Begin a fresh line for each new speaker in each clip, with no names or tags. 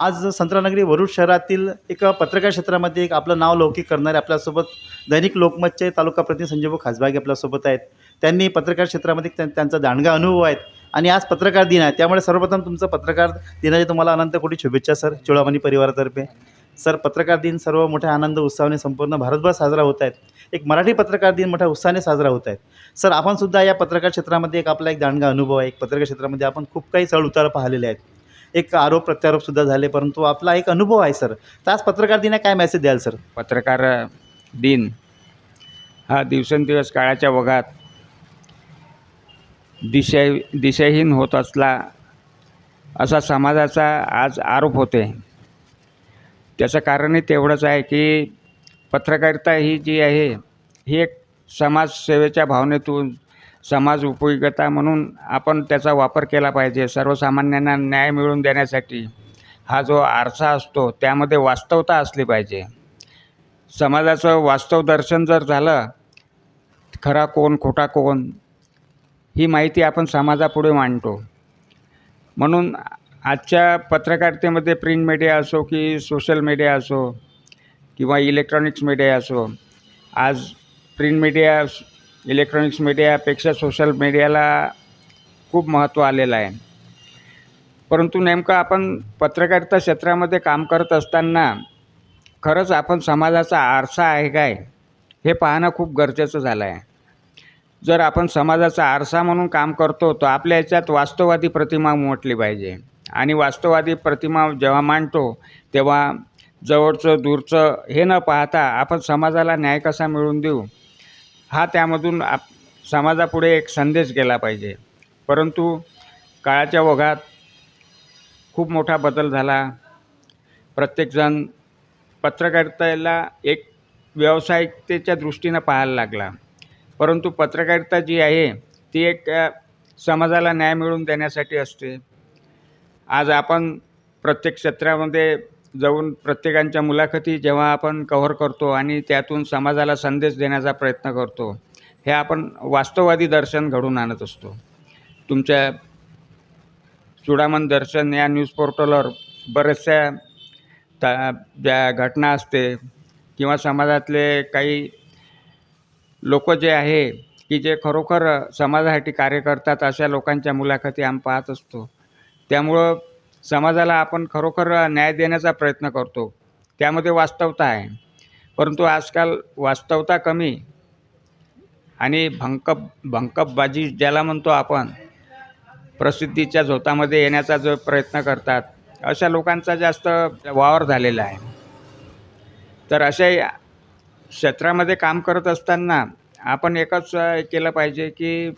आज संत्रानगरी वरुड शहरातील एक पत्रकार क्षेत्रामध्ये एक आपलं नाव लौकिक करणारे आपल्यासोबत दैनिक लोकमतचे तालुका प्रतिनिधी संजय खासबागे आपल्यासोबत आहेत. त्यांनी पत्रकार क्षेत्रामध्ये त्यां- त्यांचा दांडगा अनुभव आहेत आणि आज पत्रकार दिन आहे. त्यामुळे सर्वप्रथम तुमचं पत्रकार दिनाची तुम्हाला अनंत कोटी शुभेच्छा सर. चोळामणी परिवारातर्फे. सर पत्रकार दिन सर्व मोठ्या आनंद उत्साहाने संपूर्ण भारतभर साजरा होत आहेत. एक मराठी पत्रकार दिन मोठ्या उत्साहाने साजरा होत आहेत. सर आपण सुद्धा या पत्रकार क्षेत्रामध्ये एक आपला एक दांडगा अनुभव आहे. एक पत्रकार क्षेत्रामध्ये आपण खूप काही चढ उतार पाहिलेले आहेत. एक आरोप प्रत्यारोपसुद्धा झाले परंतु आपला एक अनुभव आहे सर. तर आज पत्रकार दिना काय मेसेज द्याल सर?
पत्रकार दिन. हा दिवसेंदिवस काळाच्या वगात दिशा दिशाहीन होत असला असा समाजाचा आज आरोप होते. त्याचं कारणही तेवढंच आहे की पत्रकारिता ही जी आहे ही एक समाजसेवेच्या भावनेतून समाज उपयोगिता म्हणून आपण त्याचा वापर केला पाहिजे. सर्वसामान्यांना न्याय मिळवून देण्यासाठी हा जो आरसा असतो त्यामध्ये वास्तवता असली पाहिजे. समाजाचं वास्तव दर्शन जर झालं खरा कोण खोटा कोण ही माहिती आपण समाजापुढे मांडतो. म्हणून आजच्या पत्रकारितेमध्ये प्रिंट मीडिया असो की सोशल मीडिया असो किंवा इलेक्ट्रॉनिक्स मीडिया असो आज प्रिंट मीडिया इलेक्ट्रॉनिक्स मीडियापेक्षा सोशल मीडियाला खूप महत्त्व आलेलं आहे. परंतु नेमकं आपण पत्रकारिता क्षेत्रामध्ये काम करत असताना खरंच आपण समाजाचा आरसा आहे काय हे पाहणं खूप गरजेचं झालं आहे. जर आपण समाजाचा आरसा म्हणून काम करतो तर आपल्या याच्यात वास्तववादी प्रतिमा उमटली पाहिजे. आणि वास्तववादी प्रतिमा जेव्हा मांडतो तेव्हा जवळचं दूरचं हे न पाहता आपण समाजाला न्याय कसा मिळवून देऊ? हा त्यामधून आप समाजापुढे एक संदेश गेला पाहिजे. परंतु काळाच्या ओघात खूप मोठा बदल झाला. प्रत्येकजण पत्रकारितेला एक व्यावसायिकतेच्या दृष्टीनं पाहायला लागला. परंतु पत्रकारिता जी आहे ती एक समाजाला न्याय मिळवून देण्यासाठी असते. आज आपण प्रत्येक क्षेत्रामध्ये जाऊन प्रत्येकांच्या मुलाखती जेव्हा आपण कव्हर करतो आणि त्यातून समाजाला संदेश देण्याचा प्रयत्न करतो हे आपण वास्तववादी दर्शन घडून आणत असतो. तुमच्या चुडामण दर्शन या न्यूज पोर्टलवर बऱ्याचशा ता ज्या घटना असते किंवा समाजातले काही लोक जे आहे की जे खरोखर समाजासाठी कार्य करतात अशा लोकांच्या मुलाखती आम्ही पाहत असतो. त्यामुळं समाजाला आपण खरोखर न्याय देण्याचा प्रयत्न करतो. त्यामध्ये वास्तवता आहे. परंतु आजकाल वास्तवता कमी आणि भंकप भंकपबाजी ज्याला म्हणतो आपण प्रसिद्धीच्या झोतामध्ये येण्याचा जो प्रयत्न करतात अशा लोकांचा जास्त वावर झालेला आहे. तर अशा क्षेत्रामध्ये काम करत असताना आपण एकच केलं पाहिजे की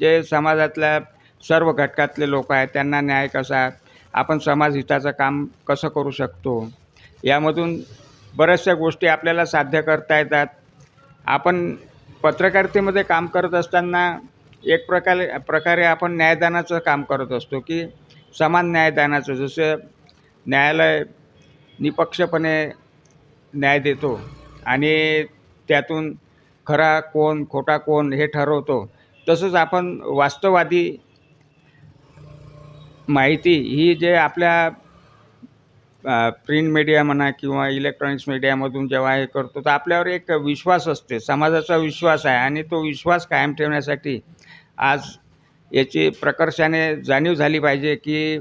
जे समाजातल्या सर्व घटकातले लोक आहेत त्यांना न्याय कसा आपण समाजहिताचं काम कसं करू शकतो? यामधून बऱ्याचशा गोष्टी आपल्याला साध्य करता येतात. आपण पत्रकारितेमध्ये काम करत असताना एक प्रकारे प्रकारे आपण न्यायदानाचं काम करत असतो की समान न्यायदानाचं. जसं न्यायालय निपक्षपणे न्याय देतो आणि त्यातून खरा कोण खोटा कोण हे ठरवतो. तसंच आपण वास्तववादी माहिती ही जे आपल्या प्रिंट मीडिया म्हणा किंवा इलेक्ट्रॉनिक्स मीडियामधून जेव्हा हे करतो तर आपल्यावर एक विश्वास असते समाजाचा विश्वास आहे आणि तो विश्वास कायम ठेवण्यासाठी आज याची प्रकर्षाने जाणीव झाली पाहिजे की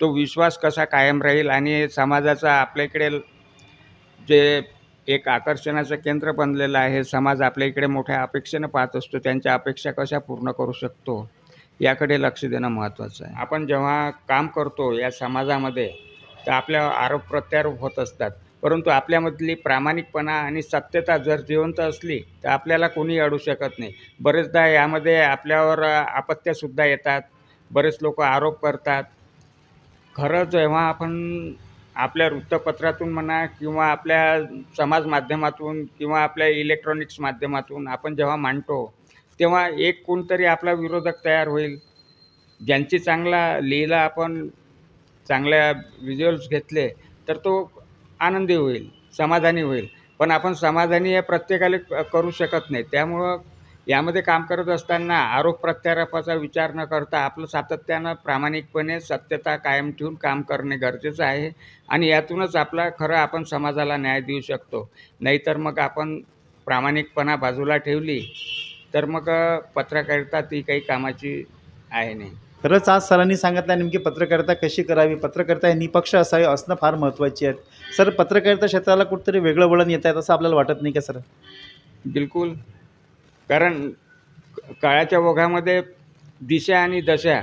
तो विश्वास कसा कायम राहील आणि समाजाचा आपल्या इकडे जे एक आकर्षणाचं केंद्र बनलेलं आहे समाज आपल्या इकडे मोठ्या अपेक्षेनं पाहत असतो त्यांच्या अपेक्षा कशा पूर्ण करू शकतो? याकडे लक्ष देणं महत्त्वाचं आहे. आपण जेव्हा काम करतो या समाजामध्ये तर आपल्या आरोप प्रत्यारोप होत असतात. परंतु आपल्यामधली प्रामाणिकपणा आणि सत्यता जर जिवंत असली तर आपल्याला कोणी अडू शकत नाही. बरेचदा यामध्ये आपल्यावर आपत्त्यासुद्धा येतात. बरेच लोक आरोप करतात. खरं जेव्हा आपण आपल्या वृत्तपत्रातून म्हणा किंवा आपल्या समाज माध्यमातून किंवा आपल्या इलेक्ट्रॉनिक्स माध्यमातून आपण जेव्हा मांडतो तेव्हा एक कोणतरी आपला विरोधक तयार होईल. ज्यांची चांगला लिहिला आपण चांगल्या व्हिज्युअल्स घेतले तर तो आनंदी होईल समाधानी होईल. पण आपण समाधानी हे प्रत्येकाला क- करू शकत नाही. त्यामुळं यामध्ये काम करत असताना आरोप प्रत्यारोपाचा विचार न करता आपलं सातत्यानं प्रामाणिकपणे सत्यता कायम ठेवून काम करणे गरजेचं आहे आणि यातूनच आपला खरं आपण समाजाला न्याय देऊ शकतो. नाहीतर मग आपण प्रामाणिकपणा बाजूला ठेवली तर मग पत्रकारिता ती काही कामाची आहे नाही.
खरंच आज सरांनी सांगितलं नेमकी पत्रकारिता कशी करावी? पत्रकारिता हे निपक्ष असावे असणं फार महत्त्वाची आहे. सर पत्रकारिता क्षेत्राला कुठेतरी वेगळं वळण येत आहे असं आपल्याला वाटत नाही का सर?
बिलकुल. कारण काळाच्या ओघामध्ये दिशा आणि दशा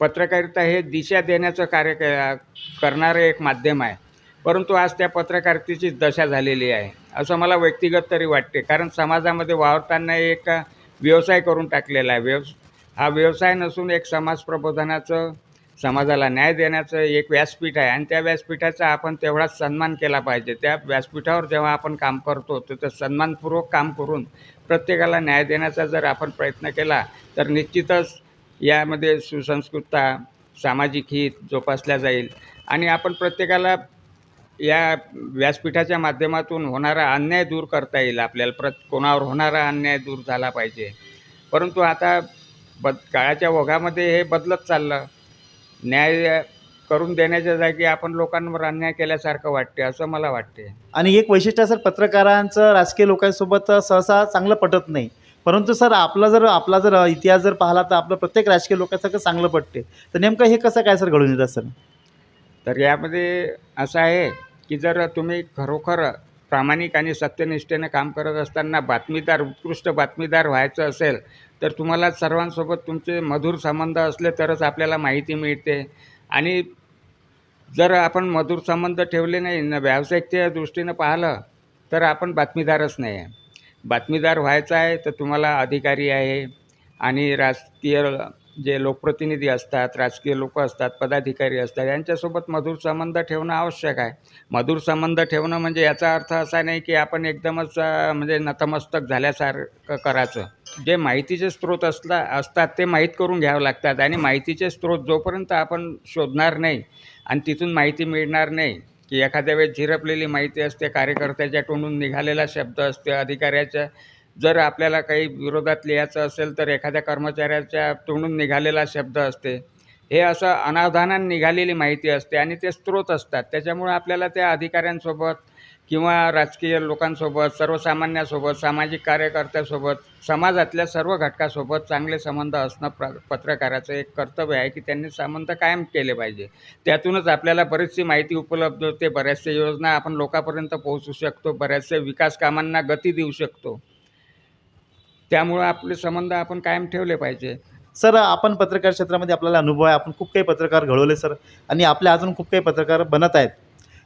पत्रकारिता हे दिशा देण्याचं कार्य क- करणारं एक माध्यम आहे. परंतु आज त्या पत्रकारितेची दशा झालेली आहे असं मला व्यक्तिगत तरी वाटते. कारण समाजामध्ये वावरताना एक व्यवसाय करून टाकलेला आहे. व्यवस हा व्यवसाय नसून एक समाज प्रबोधनाचं समाजाला न्याय देण्याचं एक व्यासपीठ आहे. आणि त्या व्यासपीठाचा आपण तेवढाच सन्मान केला पाहिजे. त्या व्यासपीठावर जेव्हा आपण काम करतो तर सन्मानपूर्वक काम करून प्रत्येकाला न्याय देण्याचा जर आपण प्रयत्न केला तर निश्चितच यामध्ये सुसंस्कृतता सामाजिक हित जोपासल्या जाईल. आणि आपण प्रत्येकाला या व्यासपीठाच्या माध्यमातून होणारा अन्याय दूर करता येईल आपल्याला. प्रत कोणावर होणारा अन्याय दूर झाला पाहिजे. परंतु आता बद काळाच्या ओघामध्ये हे बदलत चाललं. न्याय करून देण्याच्या जागी आपण लोकांवर अन्याय केल्यासारखं वाटते असं मला वाटते
आणि एक वैशिष्ट्य सर पत्रकारांचं राजकीय लोकांसोबत सहसा चांगलं पटत नाही. परंतु सर आपला जर आपला जर इतिहास जर पाहिला तर आपलं प्रत्येक राजकीय लोकांसारखं चांगलं पटते तर नेमकं हे कसं काय सर घडून येतं सर?
तर यामध्ये असं आहे की जर तुम्ही खरोखर प्रामाणिक आणि सत्यनिष्ठेनं काम करत असताना बातमीदार उत्कृष्ट बातमीदार व्हायचं असेल तर तुम्हाला सर्वांसोबत तुमचे मधुर संबंध असले तरच आपल्याला माहिती मिळते. आणि जर आपण मधुर संबंध ठेवले नाही ना व्यावसायिकतेच्या दृष्टीनं पाहिलं तर आपण बातमीदारच नाही. आहे बातमीदार व्हायचं आहे तर तुम्हाला अधिकारी आहे. आणि राजकीय जे लोकप्रतिनिधी असतात राजकीय लोक असतात पदाधिकारी असतात यांच्यासोबत मधुर संबंध ठेवणं आवश्यक आहे. मधुर संबंध ठेवणं म्हणजे याचा अर्थ असा नाही की आपण एकदमच म्हणजे नतमस्तक झाल्यासारखं करायचं. जे माहितीचे स्रोत असला असतात ते माहीत करून घ्यावं लागतात. आणि माहितीचे स्रोत जोपर्यंत आपण शोधणार नाही आणि तिथून माहिती मिळणार नाही की एखाद्या वेळेस झिरपलेली माहिती असते कार्यकर्त्याच्या तोंडून निघालेला शब्द असते अधिकाऱ्याच्या जर आपल्याला काही विरोधात लिहायचं असेल तर एखाद्या कर्मचाऱ्याच्या तोंडून निघालेला शब्द असते. हे असं अनावधानाने निघालेली माहिती असते आणि ते स्रोत असतात. त्याच्यामुळं आपल्याला त्या अधिकाऱ्यांसोबत किंवा राजकीय लोकांसोबत सर्वसामान्यासोबत सामाजिक कार्यकर्त्यासोबत समाजातल्या सर्व घटकासोबत चांगले संबंध असणं प्र पत्रकाराचं एक कर्तव्य आहे की त्यांनी संबंध कायम केले पाहिजे. त्यातूनच आपल्याला बरीचशी माहिती उपलब्ध होते. बऱ्याचशा योजना आपण लोकांपर्यंत पोहोचू शकतो. बऱ्याचशा विकास कामांना गती देऊ शकतो. त्यामुळं आपले संबंध आपण कायम ठेवले पाहिजे.
सर आपण पत्रकार क्षेत्रामध्ये आपल्याला अनुभव आहे. आपण खूप काही पत्रकार घडवले सर. आणि आपल्या अजून खूप काही पत्रकार बनत आहेत.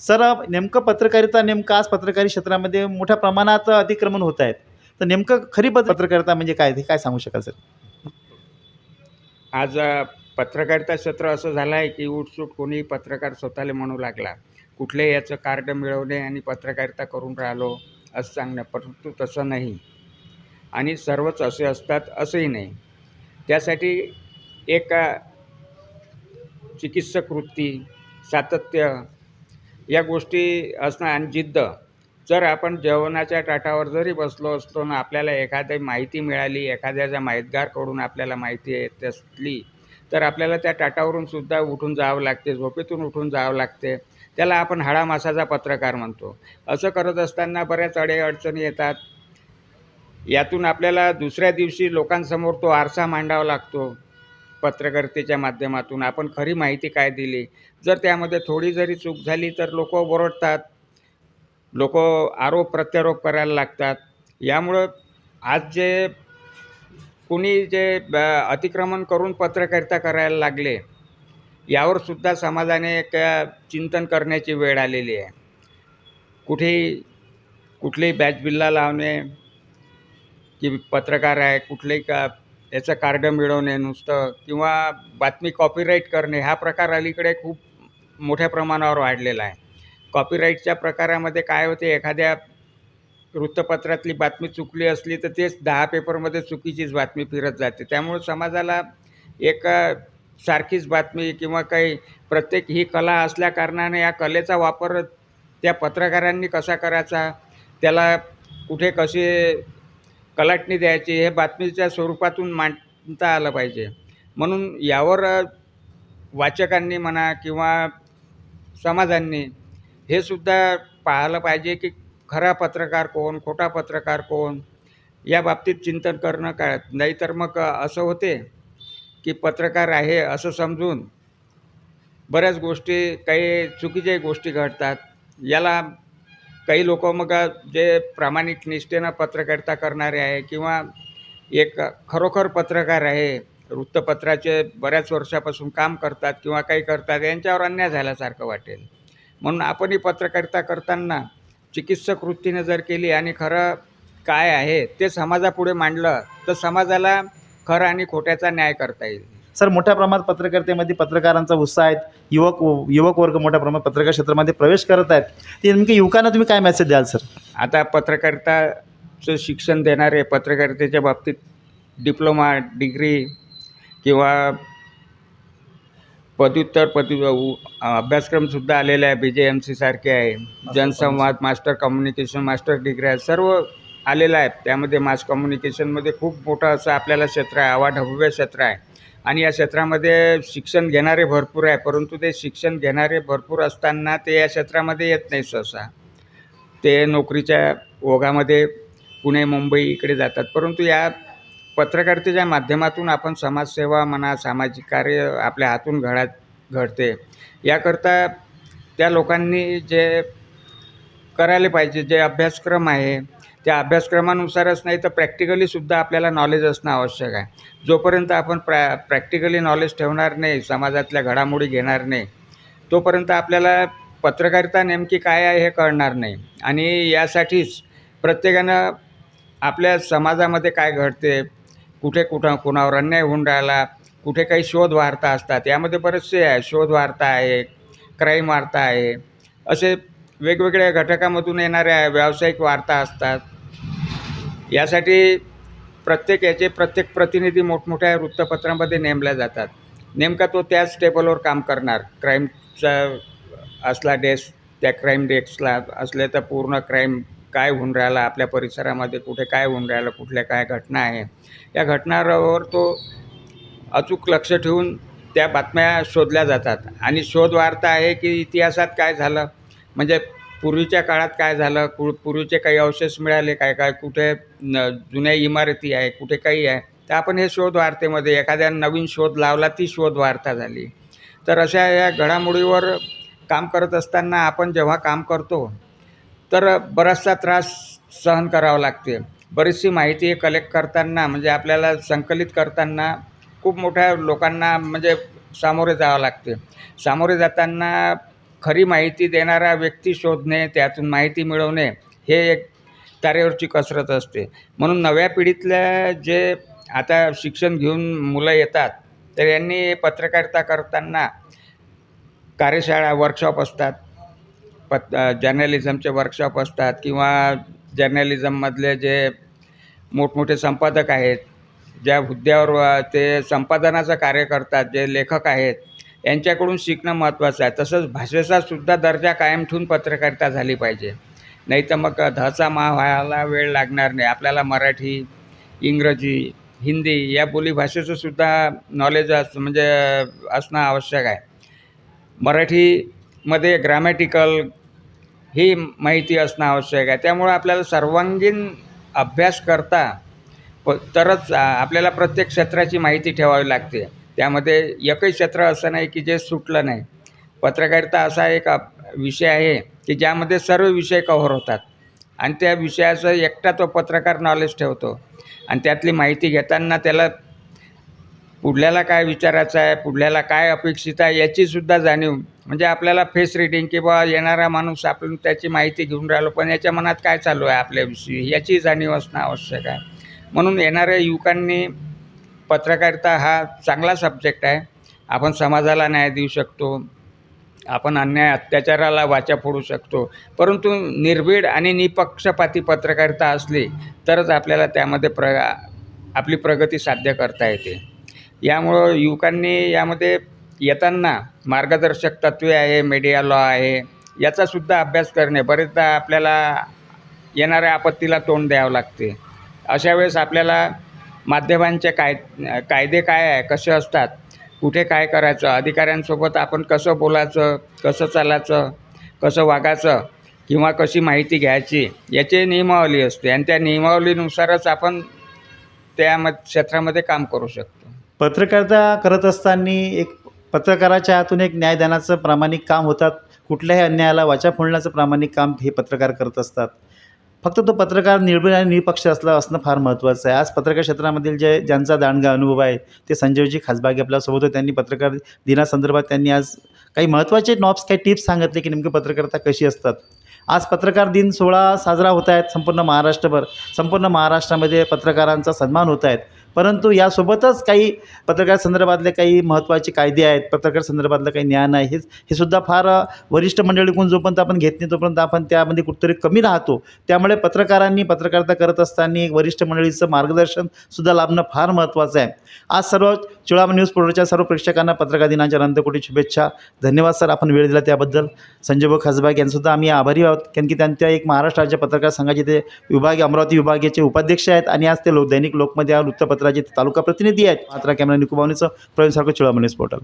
सर नेमकं पत्रकारिता नेमकं आज पत्रकारी क्षेत्रामध्ये मोठ्या प्रमाणात अतिक्रमण होत आहेत. तर नेमकं खरी पत्रकारिता म्हणजे काय? ते काय सांगू शकाल सर?
आज पत्रकारिता क्षेत्र असं झालं आहे की उठसूट कोणी पत्रकार स्वतःला म्हणू लागला. कुठले याचं कार्ड मिळवणे आणि पत्रकारिता करून राहिलो असं सांगणं परंतु तसं नाही. आणि सर्वच असे असतात असंही नाही. त्यासाठी एक चिकित्सक वृत्ती सातत्य या गोष्टी असणं आणि जिद्द. जर आपण जेवणाच्या ताटावर जरी बसलो असलो ना आपल्याला एखादी माहिती मिळाली एखाद्याच्या माहितगारकडून आपल्याला माहिती येत असली तर आपल्याला त्या ताटावरून सुद्धा उठून जावं लागते झोपेतून उठून जावं लागते. त्याला आपण हाडामासाचा पत्रकार म्हणतो. असं करत असताना बऱ्याच अडीअडचणी येतात. यातून आपल्याला दुसऱ्या दिवशी लोकांसमोर तो आरसा मांडावा लागतो. पत्रकारितेच्या माध्यमातून आपण खरी माहिती काय दिली? जर त्यामध्ये थोडी जरी चूक झाली तर लोक ओरडतात लोक आरोप प्रत्यारोप करायला लागतात. यामुळं आज जे कुणी जे ब- अतिक्रमण करून पत्रकारिता करायला लागले यावर सुद्धा समाजाने एक चिंतन करण्याची वेळ आलेली आहे. कुठेही कुठलीही बॅच बिल्ला लावणे की पत्रकार आहे कुठलेही का याचं कार्ड मिळवणे नुसतं किंवा बातमी कॉपीराईट करणे हा प्रकार अलीकडे खूप मोठ्या प्रमाणावर वाढलेला आहे. कॉपीराईटच्या प्रकारामध्ये काय होते एखाद्या वृत्तपत्रातली बातमी चुकली असली तर तेच दहा पेपरमध्ये चुकीचीच बातमी फिरत जाते. त्यामुळे समाजाला एक सारखीच बातमी किंवा काही प्रत्येक ही कला असल्याकारणाने या कलेचा वापर त्या पत्रकारांनी कसा करायचा त्याला कुठे कसे कलाटणी द्यायची हे बातमीच्या स्वरूपातून मांडता आलं पाहिजे. म्हणून यावर वाचकांनी म्हणा किंवा समाजांनी हे सुद्धा पाहायला पाहिजे की खरा पत्रकार कोण खोटा पत्रकार कोण या बाबतीत चिंतन करणं काय? नाहीतर मग असं होते की पत्रकार आहे असं समजून बऱ्याच गोष्टी काही चुकीच्याही गोष्टी घडतात. याला काही लोक मग जे प्रामाणिक निष्ठेनं पत्रकारिता करणारे आहे किंवा एक खरोखर पत्रकार आहे वृत्तपत्राचे बऱ्याच वर्षापासून काम करतात किंवा काही करतात यांच्यावर अन्याय झाल्यासारखं वाटेल. म्हणून आपणही पत्रकारिता करताना चिकित्सक वृत्तीने जर केली आणि खरं काय आहे ते समाजापुढे मांडलं तर समाजाला खरं आणि खोट्याचा न्याय करता येईल.
सर मोठ्या प्रमाणात पत्रकारितेमध्ये पत्रकारांचा उत्साह आहे युवक युवक वर्ग मोठ्या प्रमाणात पत्रकार क्षेत्रामध्ये प्रवेश करत आहेत. ते नेमके युवकांना तुम्ही काय मेसेज द्याल सर
आता पत्रकारिताचं शिक्षण देणारे पत्रकारितेच्या बाबतीत डिप्लोमा डिग्री किंवा पदव्युत्तर पदवी अभ्यासक्रमसुद्धा आलेले आहे बी जे एम सी सारखे आहे. जनसंवाद मास्टर कम्युनिकेशन मास्टर डिग्री आहे. सर्व आलेलं आहे. त्यामध्ये मास कम्युनिकेशनमध्ये खूप मोठं असं आपल्याला क्षेत्र आहे. आवाढव्य क्षेत्र आहे. आणि या क्षेत्रामध्ये शिक्षण घेणारे भरपूर आहे परंतु ते शिक्षण घेणारे भरपूर असताना ते या क्षेत्रामध्ये येत नाही सहसा. ते नोकरीच्या ओघामध्ये पुणे मुंबई इकडे जातात. परंतु या पत्रकारितेच्या माध्यमातून आपण समाजसेवा म्हणा सामाजिक कार्य आपल्या हातून घडा घडते. याकरता त्या लोकांनी जे करायला पाहिजे जे अभ्यासक्रम आहे त्या अभ्यासक्रमानुसारच नाही तर प्रॅक्टिकलीसुद्धा आपल्याला नॉलेज असणं आवश्यक आहे. जोपर्यंत आपण प्रॅ प्रॅक्टिकली नॉलेज ठेवणार नाही समाजातल्या घडामोडी घेणार नाही तोपर्यंत आपल्याला पत्रकारिता नेमकी काय आहे हे कळणार नाही. आणि यासाठीच प्रत्येकानं आपल्या समाजामध्ये काय घडते कुठे कुठं कुणावर अन्याय होऊन राहिला कुठे काही शोध वार्ता असतात यामध्ये बरेचसे आहे. शोध वार्ता आहे क्राईम वार्ता आहे असे वेगवेगळ्या घटकामधून येणाऱ्या व्यावसायिक वार्ता असतात. यासाठी प्रत्येक याचे प्रत्येक प्रतिनिधी मोठमोठ्या वृत्तपत्रामध्ये नेमल्या जातात. नेमका तो त्याच टेबलवर काम करणार. क्राईमचा असला डेस्क त्या क्राईम डेस्कला असले तर पूर्ण क्राईम काय होऊन राहिला आपल्या परिसरामध्ये कुठे काय होऊन राहिलं कुठल्या काय घटना आहे या घटनावर तो अचूक लक्ष ठेवून त्या बातम्या शोधल्या जातात. आणि शोध वार्ता आहे की इतिहासात काय झालं? म्हणजे पूर्वीच्या काळात काय झालं? कु पूर्वीचे काही अवशेष मिळाले काय? काय कुठे न जुन्या इमारती आहे कुठे काही आहे? तर आपण हे शोध वार्तेमध्ये एखाद्या नवीन शोध लावला ती शोध वार्ता झाली. तर अशा या घडामोडीवर काम करत असताना आपण जेव्हा काम करतो तर बराचसा त्रास सहन करावा लागते. बरीचशी माहिती कलेक्ट करताना म्हणजे आपल्याला संकलित करताना खूप मोठ्या लोकांना म्हणजे सामोरे जावं लागते. सामोरे जाताना खरी माहिती देणारा व्यक्ती शोधणे त्यातून माहिती मिळवणे हे एक तारेवरची कसरत असते. म्हणून नव्या पिढीतल्या जे आता शिक्षण घेऊन मुलं येतात तर यांनी पत्रकारिता करताना कार्यशाळा वर्कशॉप असतात. पत जर्नलिझमचे वर्कशॉप असतात किंवा जर्नलिझममधले जे मोठमोठे संपादक आहेत ज्या हुद्द्यावर ते संपादनाचं कार्य करतात जे लेखक आहेत यांच्याकडून शिकणं महत्त्वाचं आहे. तसंच भाषेचा सुद्धा दर्जा कायम ठेवून पत्रकारिता झाली पाहिजे. नाही तर मग धचा मा व्हायला वेळ लागणार नाही. आपल्याला मराठी इंग्रजी हिंदी या बोलीभाषेचं सुद्धा नॉलेज अस म्हणजे असणं आवश्यक आहे. मराठीमध्ये ग्रामॅटिकल ही माहिती असणं आवश्यक आहे. त्यामुळं आपल्याला सर्वांगीण अभ्यास करता प तरच आपल्याला प्रत्येक क्षेत्राची माहिती ठेवावी लागते. त्यामध्ये एकही क्षेत्र असं नाही की जे सुटलं नाही. पत्रकारिता असा एक अप- विषय आहे की ज्यामध्ये सर्व विषय कव्हर होतात. आणि त्या विषयाचं एकटा तो पत्रकार नॉलेज ठेवतो. आणि त्यातली माहिती घेताना त्याला पुढल्याला काय विचारायचं आहे पुढल्याला काय अपेक्षित आहे याचीसुद्धा जाणीव म्हणजे आपल्याला फेस रिडिंग किंवा येणारा माणूस आपण त्याची माहिती घेऊन राहिलो पण याच्या मनात काय चालू आहे आपल्याविषयी याची जाणीव असणं आवश्यक आहे. म्हणून येणाऱ्या युवकांनी पत्रकारिता हा चांगला सब्जेक्ट आहे. आपण समाजाला न्याय देऊ शकतो. आपण अन्याय अत्याचाराला वाचा फोडू शकतो. परंतु निर्भीड आणि निपक्षपाती पत्रकारिता असली तरच आपल्याला त्यामध्ये प्र आपली प्रगती साध्य करता येते. यामुळं युवकांनी यामध्ये येताना मार्गदर्शक तत्त्वे आहे मीडिया लॉ आहे याचासुद्धा अभ्यास करणे बरेचदा आपल्याला येणाऱ्या आपत्तीला तोंड द्यावं लागते. अशा वेळेस आपल्याला माध्यमांचे काय कायदे काय आहे कसे असतात कुठे काय करायचं अधिकाऱ्यांसोबत आपण कसं बोलायचं कसं चालायचं कसं वागायचं किंवा कशी माहिती घ्यायची याची नियमावली असते. आणि त्या नियमावलीनुसारच आपण त्या म क्षेत्रामध्ये काम करू शकतो.
पत्रकारिता करत असताना एक पत्रकाराच्या हातून एक न्यायदानाचं प्रामाणिक काम होतात. कुठल्याही अन्यायाला वाचा फोडण्याचं प्रामाणिक काम हे पत्रकार करत असतात. फक्त तो पत्रकार निर्भय आणि निपक्ष असला असणं फार महत्त्वाचं आहे. आज पत्रकार क्षेत्रामधील जे ज्यांचा दांडगा अनुभव आहे ते संजयजी खासबागे आपल्यासोबत होते. त्यांनी पत्रकार दिनासंदर्भात त्यांनी आज काही महत्त्वाचे नॉब्स काही टिप्स सांगितले की नेमकी पत्रकारिता कशी असतात. आज पत्रकार दिन सोहळा साजरा होत आहेत संपूर्ण महाराष्ट्रभर. संपूर्ण महाराष्ट्रामध्ये पत्रकारांचा सन्मान होत आहेत. परंतु यासोबतच काही पत्रकार संदर्भातले काही महत्त्वाचे कायदे आहेत पत्रकार संदर्भातलं काही ज्ञान आहे हे हे सुद्धा फार वरिष्ठ मंडळीकडून जोपर्यंत आपण घेत नाही तोपर्यंत आपण त्यामध्ये कुठेतरी कमी राहतो. त्यामुळे पत्रकारांनी पत्रकारिता करत असताना एक वरिष्ठ मंडळीचं मार्गदर्शन सुद्धा लाभणं फार महत्त्वाचं आहे. आज सर्व चुळाम न्यूज पोर्टलच्या सर्व प्रेक्षकांना पत्रकार दिनाच्या अनंतकोटी शुभेच्छा. धन्यवाद सर आपण वेळ दिला त्याबद्दल. संजय भाऊ खासबाग यांसुद्धा आम्ही आभारी आहोत कारण की त्यांच्या एक महाराष्ट्र राज्य पत्रकार संघाचे ते विभाग अमरावती विभागाचे उपाध्यक्ष आहेत आणि आज ते लोक दैनिक लोकमध्ये वृत्तपत्र वृत्तपत्राचे तालुका प्रतिनिधी आहेत. मात्र कॅमेरा निकुबावणीचं प्रवीण सारखं चुळाम पोर्टल